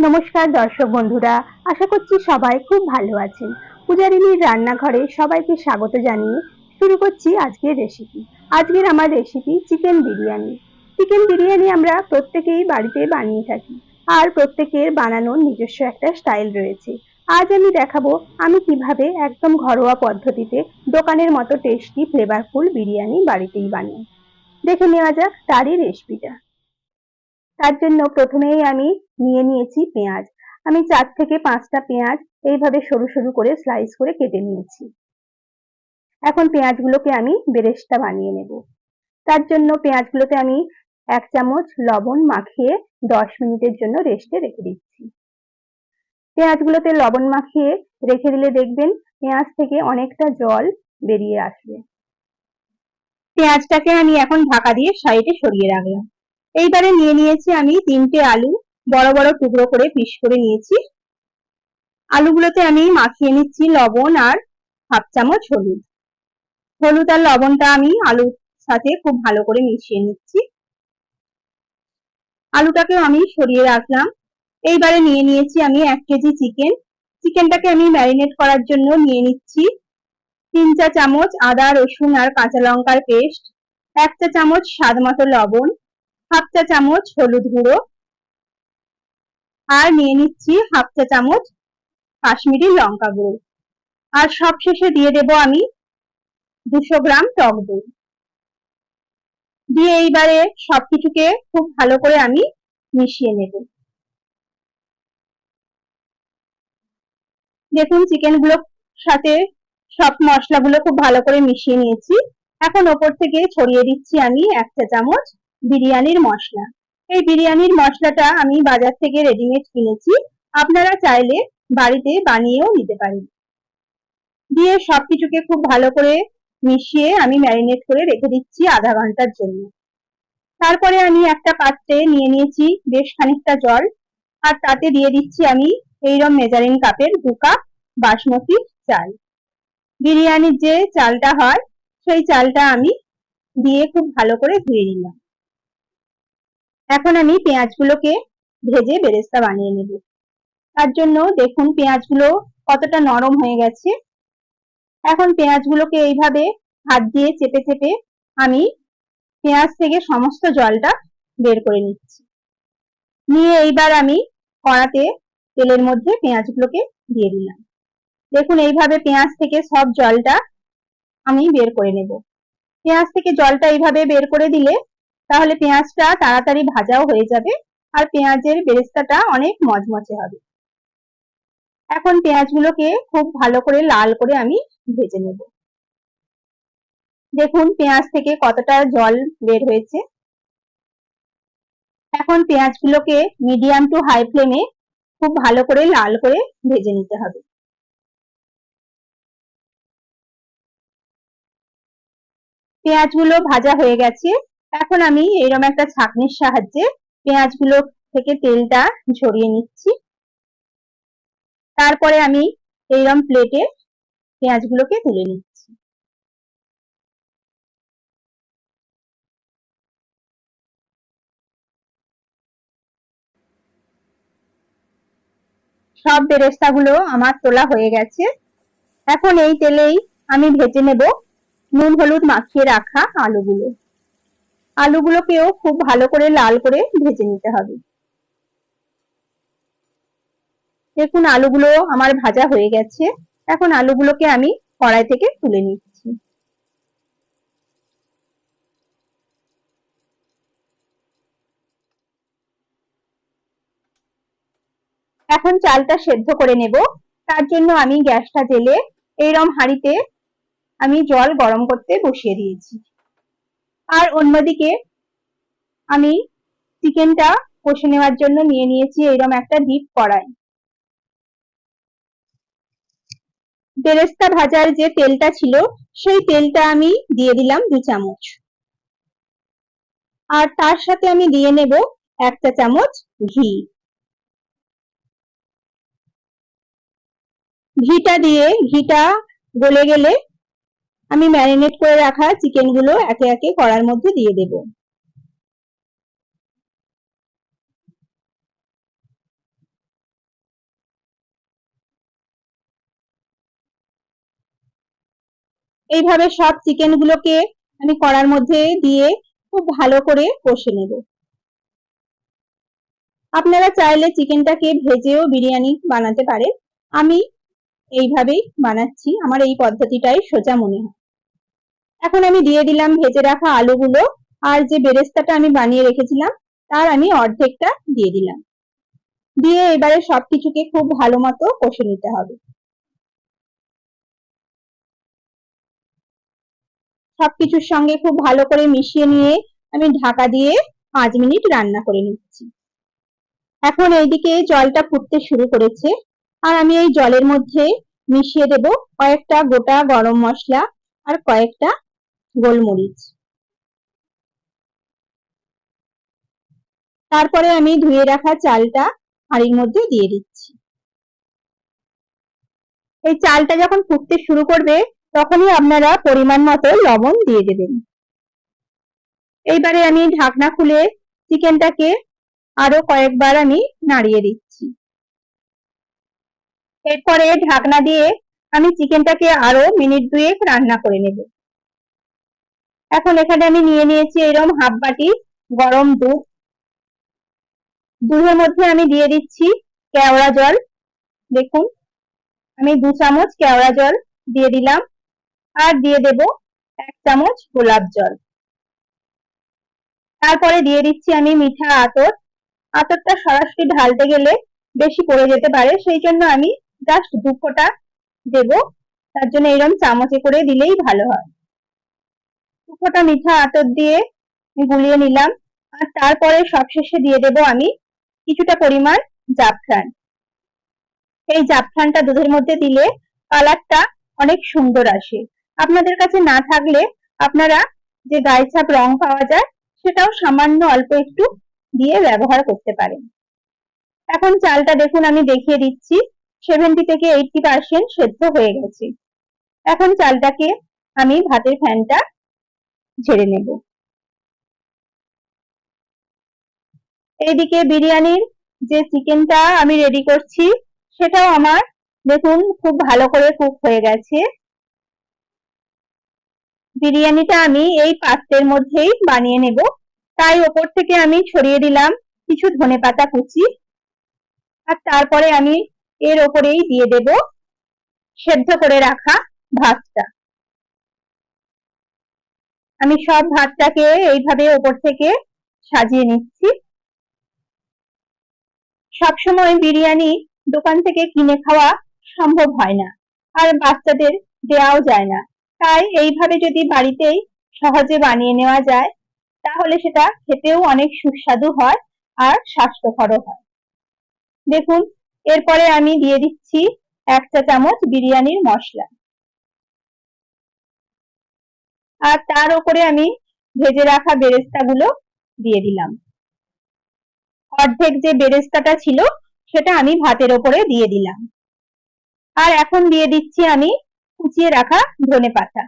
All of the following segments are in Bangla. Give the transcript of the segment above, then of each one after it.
নমস্কার দর্শক বন্ধুরা, আশা করছি সবাই খুব ভালো আছেন। পূজারিনীর রান্নাঘরে সবাইকে স্বাগত জানিয়ে শুরু করছি আজকের রেসিপি আজকের আমার recipe chicken biryani. Chicken biryani আমরা প্রত্যেকেই বাড়িতে বানিয়ে থাকি আর প্রত্যেকের বানানোর নিজস্ব একটা স্টাইল রয়েছে। আজ আমি দেখাবো আমি কীভাবে একদম ঘরোয়া পদ্ধতিতে দোকানের মতো টেস্টি ফ্লেভারফুল বিরিয়ানি বাড়িতেই বানাই দেখে নেওয়া যাক তারই রেসিপিটা তার জন্য প্রথমেই আমি নিয়ে নিয়েছি পেঁয়াজ। আমি চার থেকে পাঁচটা পেঁয়াজ এইভাবে সরু সরু করে স্লাইস করে কেটে নিয়েছি। এখন পেঁয়াজগুলোকে আমি বেরেস্তা বানিয়ে নেব। তার জন্য পেঁয়াজগুলোতে আমি এক চামচ লবণ মাখিয়ে দশ মিনিটের জন্য রেস্টে রেখে দিচ্ছি। পেঁয়াজগুলোতে লবণ মাখিয়ে রেখে দিলে দেখবেন পেঁয়াজ থেকে অনেকটা জল বেরিয়ে আসবে। পেঁয়াজটাকে আমি এখন ঢাকা দিয়ে সাইডে সরিয়ে রাখলাম। এইবারে নিয়ে নিয়েছি আমি তিনটে আলু, বড় বড় টুকরো করে পিস করে নিয়েছি। আলুগুলোতে আমি মাখিয়ে নিচ্ছি লবণ আর হাফ চামচ হলুদ। হলুদ আর লবণটা আমি আলুর সাথে খুব ভালো করে মিশিয়ে নিচ্ছি। আলুটাকেও আমি সরিয়ে রাখলাম। এইবারে নিয়ে নিয়েছি আমি এক কেজি চিকেন। চিকেনটাকে আমি ম্যারিনেট করার জন্য নিয়ে নিচ্ছি তিন চা চামচ আদা, রসুন আর কাঁচা লঙ্কার পেস্ট, এক চা চামচ স্বাদ মতো লবণ হাফ চা চামচ হলুদ গুঁড়ো। আর নিয়ে নিচ্ছি হাফ চা চামচ কাশ্মীরি লঙ্কা গুঁড়ো। আর সবশেষে দিয়ে দেব আমি দুশো গ্রাম টক দই। দিয়ে এইবারে সবকিছুকে খুব ভালো করে আমি মিশিয়ে নেব। দেখুন চিকেনগুলোর সাথে সব মশলাগুলো খুব ভালো করে মিশিয়ে নিয়েছি। এখন ওপর থেকে ছড়িয়ে দিচ্ছি আমি এক চা চামচ বিরিয়ানির মশলা। এই বিরিয়ানির মশলাটা আমি বাজার থেকে রেডিমেড কিনেছি। আপনারা চাইলে বাড়িতে বানিয়েও নিতে পারেন। দিয়ে সবকিছুকে খুব ভালো করে মিশিয়ে আমি ম্যারিনেট করে রেখে দিচ্ছি আধা ঘণ্টার জন্য। তারপরে আমি একটা পাত্রে নিয়ে নিয়েছি বেশ খানিকটা জল। আর তাতে দিয়ে দিচ্ছি আমি এইরকম মেজারিং কাপের দু কাপ বাসমতি চাল। বিরিয়ানির যে চালটা হয়, সেই চালটা আমি দিয়ে খুব ভালো করে ধুয়ে নিলাম। এখন আমি পেঁয়াজগুলোকে ভেজে বেরেস্তা বানিয়ে নেব। তার জন্য দেখুন পেঁয়াজগুলো কতটা নরম হয়ে গেছে। এখন পেঁয়াজগুলোকে এইভাবে হাত দিয়ে চেপে চেপে আমি পেঁয়াজ থেকে সমস্ত জলটা বের করে নিচ্ছি। নিয়ে এইবার আমি কড়াতে তেলের মধ্যে পেঁয়াজগুলোকে দিয়ে দিলাম। দেখুন এইভাবে পেঁয়াজ থেকে সব জলটা আমি বের করে নেব। পেঁয়াজ থেকে জলটা এইভাবে বের করে দিলে তাহলে পেঁয়াজটা তাড়াতাড়ি ভাজাও হয়ে যাবে আর পেঁয়াজের বেরেস্তাটা অনেক মজমচে হবে। এখন পেঁয়াজগুলোকে খুব ভালো করে লাল করে আমি ভেজে নেব। দেখুন পেঁয়াজ থেকে কতটা জল বের হয়েছে। এখন পেঁয়াজগুলোকে মিডিয়াম টু হাই ফ্লেমে খুব ভালো করে লাল করে ভেজে নিতে হবে। পেঁয়াজগুলো ভাজা হয়ে গেছে। এখন আমি এরকম একটা ছাঁকনির সাহায্যে পেঁয়াজগুলো থেকে তেলটা ঝরিয়ে নিচ্ছি। তারপরে আমি এইরকম প্লেটে পেঁয়াজগুলোকে তুলে নিচ্ছি। সব বেরেস্তাগুলো আমার তোলা হয়ে গেছে। এখন এই তেলেই আমি ভেজে নেব নুন, হলুদ মাখিয়ে রাখা আলুগুলো। আলুগুলোকেও খুব ভালো করে লাল করে ভেজে নিতে হবে। দেখুন, আলুগুলো আমার ভাজা হয়ে গেছে। এখন আলুগুলোকে আমি কড়াই থেকে তুলে নিচ্ছি। এখন চালটা সেদ্ধ করে নেব। তার জন্য আমি গ্যাসটা জেলে এইরকম হাঁড়িতে আমি জল গরম করতে বসিয়ে দিয়েছি। আর অন্যদিকে আমি চিকেনটা কষে নেওয়ার জন্য নিয়ে নিয়েছি এইরকম একটা ডিপ কড়াই। বেরেস্তা ভাজার যে তেলটা ছিল, সেই তেলটা আমি দিয়ে দিলাম দু চামচ। আর তার সাথে আমি দিয়ে নেব একটা চামচ ঘি। ঘিটা দিয়ে, ঘিটা গলে গেলে আমি ম্যারিনেট করে রাখা চিকেনগুলো একে একে কড়ার মধ্যে দিয়ে দেব। এইভাবে সব চিকেন গুলোকে আমি কড়ার মধ্যে দিয়ে খুব ভালো করে কষে নেব। আপনারা চাইলে চিকেনটাকে ভেজেও বিরিয়ানি বানাতে পারেন। আমি এইভাবেই বানাচ্ছি, আমার এই পদ্ধতিটাই সোজা মনে হয়। এখন আমি দিয়ে দিলাম, ভেজে রাখা আলুগুলো আর যে বেরেস্তাটা আমি বানিয়ে রেখেছিলাম, তার আমি অর্ধেকটা দিয়ে দিলাম। দিয়ে এবারে সবকিছুকে খুব ভালো মতো কষে নিতে হবে। সবকিছুর সঙ্গে খুব ভালো করে মিশিয়ে নিয়ে আমি ঢাকা দিয়ে পাঁচ মিনিট রান্না করে নিচ্ছি। এখন এইদিকে জলটা ফুটতে শুরু করেছে আর আমি এই জলের মধ্যে মিশিয়ে দেব কয়েকটা গোটা গরম মশলা আর কয়েকটা গোলমরিচ। তারপরে আমি ধুয়ে রাখা চালটা হাঁড়ির মধ্যে দিয়ে দিচ্ছি। এই চালটা যখন ফুটতে শুরু করবে, তখনই আপনারা পরিমাণ মতো লবণ দিয়ে দেবেন। এইবারে আমি ঢাকনা খুলে চিকেনটাকে আরও কয়েকবার আমি নাড়িয়ে দিচ্ছি। এরপরে ঢাকনা দিয়ে আমি চিকেনটাকে আরও মিনিট দুয়েক রান্না করে নেব। এখন এখানে আমি নিয়ে নিয়েছি এরকম হাফ বাটি গরম দুধ। দুধের মধ্যে আমি দিয়ে দিচ্ছি কেওড়া জল, দেখুন। আমি দু চামচ কেওড়া জল দিয়ে দিলাম আর দিয়ে দেব এক চামচ গোলাপ জল। তারপরে দিয়ে দিচ্ছি আমি মিঠা আতর। আতরটা সরাসরি ঢালতে গেলে বেশি পড়ে যেতে পারে, সেই জন্য আমি জাস্ট দু ফোঁটা দেব। তার জন্য এরকম চামচে করে দিলেই ভালো হয়। ফোঁটা মিঠা আতর দিয়ে গুলিয়ে নিলাম। আর তারপরে সবশেষে দিয়ে দেব আমি কিছুটা পরিমাণ জাফরান। এই জাফরানটা দুধের মধ্যে দিলে কালারটা অনেক সুন্দর আসে। আপনাদের কাছে না থাকলে আপনারা যে গায়ে ছাপ রং পাওয়া যায়, সেটাও সামান্য অল্প একটু দিয়ে ব্যবহার করতে পারেন। এখন চালটা দেখুন, আমি দেখিয়ে দিচ্ছি। সেভেন্টি থেকে এইটটি পার্সেন্ট সেদ্ধ হয়ে গেছে। এখন চালটাকে আমি ভাতের ফ্যানটা ঝেড়ে নেব। এইদিকে বিরিয়ানির যে চিকেনটা আমি রেডি করছি, সেটাও আমার, দেখুন, খুব ভালো করে কুক হয়ে গেছে। বিরিয়ানিটা আমি এই পাত্রের মধ্যেই বানিয়ে নেব। তাই ওপর থেকে আমি ছড়িয়ে দিলাম কিছু ধনে পাতা কুচি। আর তারপরে আমি এর ওপরেই দিয়ে দেব সেদ্ধ করে রাখা ভাতটা। আমি সব ভাতটাকে এইভাবে ওপর থেকে সাজিয়ে নিচ্ছি। সবসময় বিরিয়ানি দোকান থেকে কিনে খাওয়া সম্ভব হয় না, আর বাচ্চাদের দেওয়াও যায় না। তাই এইভাবে যদি বাড়িতেই সহজে বানিয়ে নেওয়া যায়, তাহলে সেটা খেতেও অনেক সুস্বাদু হয় আর স্বাস্থ্যকরও হয়। দেখুন, এরপরে আমি দিয়ে দিচ্ছি এক চা চামচ বিরিয়ানির মশলা। আর তার উপরে আমি ভেজে রাখা বেরেস্তা গুলো দিয়ে দিলাম। অর্ধেক যে বেরেস্তাটা ছিল, সেটা আমি ভাতের ওপরে দিয়ে দিলাম। আর এখন দিয়ে দিচ্ছি আমি কুচিয়ে রাখা ধনে পাতা।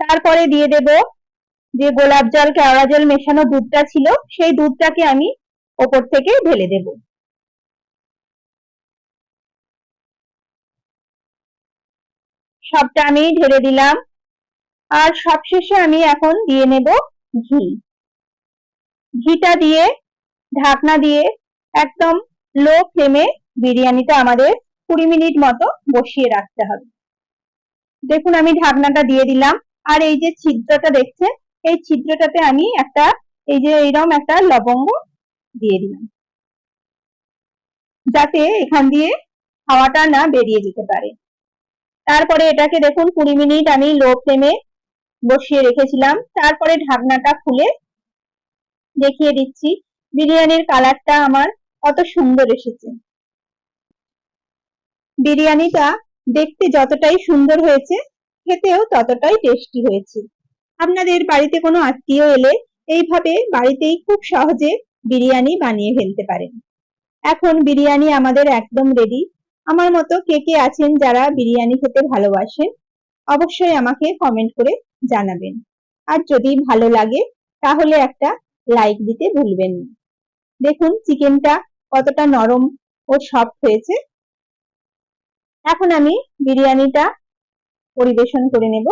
তারপরে দিয়ে দেব যে গোলাপ জল কেওড়া জল মেশানো দুধটা ছিল, সেই দুধটাকে আমি ওপর থেকে ঢেলে দেব। সবটা আমি ঢেলে দিলাম। আর সবশেষে আমি এখন দিয়ে নেব ঘি। ঘিটা দিয়ে, ঢাকনা দিয়ে একদম লো ফ্লেমে বিরিয়ানিটা আমাদের কুড়ি মিনিট মতো বসিয়ে রাখতে হবে। দেখুন আমি ঢাকনাটা দিয়ে দিলাম। আর এই যে ছিদ্রটা দেখছেন, এই ছিদ্রটাতে আমি একটা, এই যে এইরকম একটা লবঙ্গ দিয়ে দিলাম। যাতে এখান দিয়ে হাওয়াটা না বেরিয়ে যেতে পারে। তারপরে এটাকে দেখুন কুড়ি মিনিট আমি লো ফ্লেমে বসিয়ে রেখেছিলাম। তারপরে ঢাকনাটা খুলে দেখিয়ে দিচ্ছি, বিরিয়ানির কালারটা আমার কত সুন্দর এসেছে। বিরিয়ানিটা দেখতে যতটাই সুন্দর হয়েছে, খেতেও ততটাই টেস্টি হয়েছে। আপনাদের বাড়িতে কোনো আত্মীয় এলে এইভাবে বাড়িতেই খুব সহজে বিরিয়ানি বানিয়ে ফেলতে পারেন। এখন বিরিয়ানি আমাদের একদম রেডি আমার মতো কে কে আছেন যারা বিরিয়ানি খেতে ভালোবাসেন, অবশ্যই আমাকে কমেন্ট করে জানাবেন। আর যদি ভালো লাগে, তাহলে একটা লাইক দিতে ভুলবেন না। দেখুন চিকেনটা কতটা নরম ও সফট হয়েছে। এখন আমি বিরিয়ানিটা পরিবেশন করে নেব।